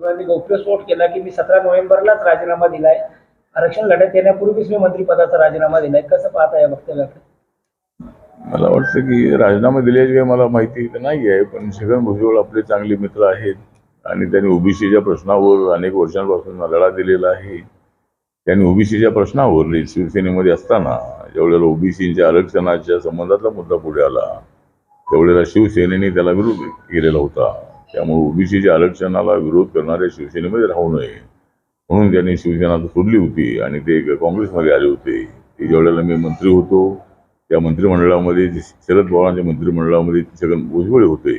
मी गौप्यस्फोट केला की मी सतरा नोव्हेंबरलाच राजीनामा दिलाय. आरक्षण लढत येण्यापूर्वीच मी मंत्रिपदाचा राजीनामा दिलाय. कसं पाहता या वक्तव्याकडे मला वाटतं की राजीनामा दिल्याशिवाय मला माहिती तर नाही आहे पण छगन भुजबळ आपले चांगले मित्र आहेत आणि त्यांनी ओबीसीच्या प्रश्नावर अनेक वर्षांपासून लढा दिलेला आहे. त्यांनी ओबीसीच्या प्रश्नावर शिवसेनेमध्ये असताना ज्यावेळेला ओबीसीच्या आरक्षणाच्या संबंधातला मुद्दा पुढे आला त्यावेळेला शिवसेनेने त्याला विरोध केलेला होता. त्यामुळे ओबीसीच्या आरक्षणाला विरोध करणाऱ्या शिवसेनेमध्ये राहू नये. म्हणून त्यांनी शिवसेना सोडली होती आणि ते काँग्रेसमध्ये आले होते. ते ज्यावेळेला मी मंत्री होतो त्या मंत्रिमंडळामध्ये शरद पवारांच्या मंत्रिमंडळामध्ये छगन भुजबळ होते.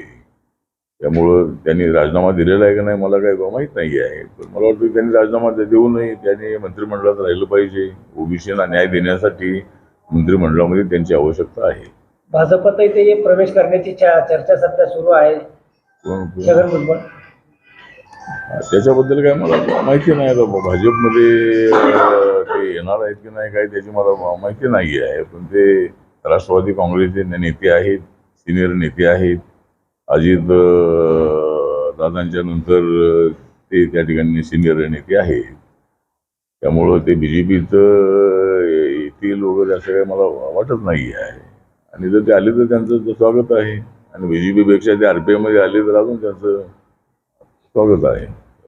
त्यामुळं त्यांनी राजीनामा दिलेला आहे का नाही मला काय माहीत नाही आहे. पण मला वाटतं त्यांनी राजीनामा देऊ नये. त्यांनी मंत्रिमंडळात राहिलं पाहिजे. ओबीसीला न्याय देण्यासाठी मंत्रिमंडळामध्ये त्यांची आवश्यकता आहे. भाजपतही ते प्रवेश करण्याची चर्चा सध्या सुरू आहे. छगन भुजबळ त्याच्याबद्दल काय मला माहिती नाही आता. भाजपमध्ये ते येणार आहेत की नाही काय त्याची मला माहिती नाही आहे. पण ते राष्ट्रवादी काँग्रेसचे नेते आहेत सिनियर नेते आहेत. अजित दादांच्या नंतर ते त्या ठिकाणी सिनियर नेते आहेत. त्यामुळं ते बी जे पीचं येतील वगैरे असं काही मला वाटत नाही आहे. आणि जर ते आले तर त्यांचं स्वागत आहे. आणि बी जे पीपेक्षा ते आर पी आयमध्ये आले तर अजून त्यांचं स्वागत आहे.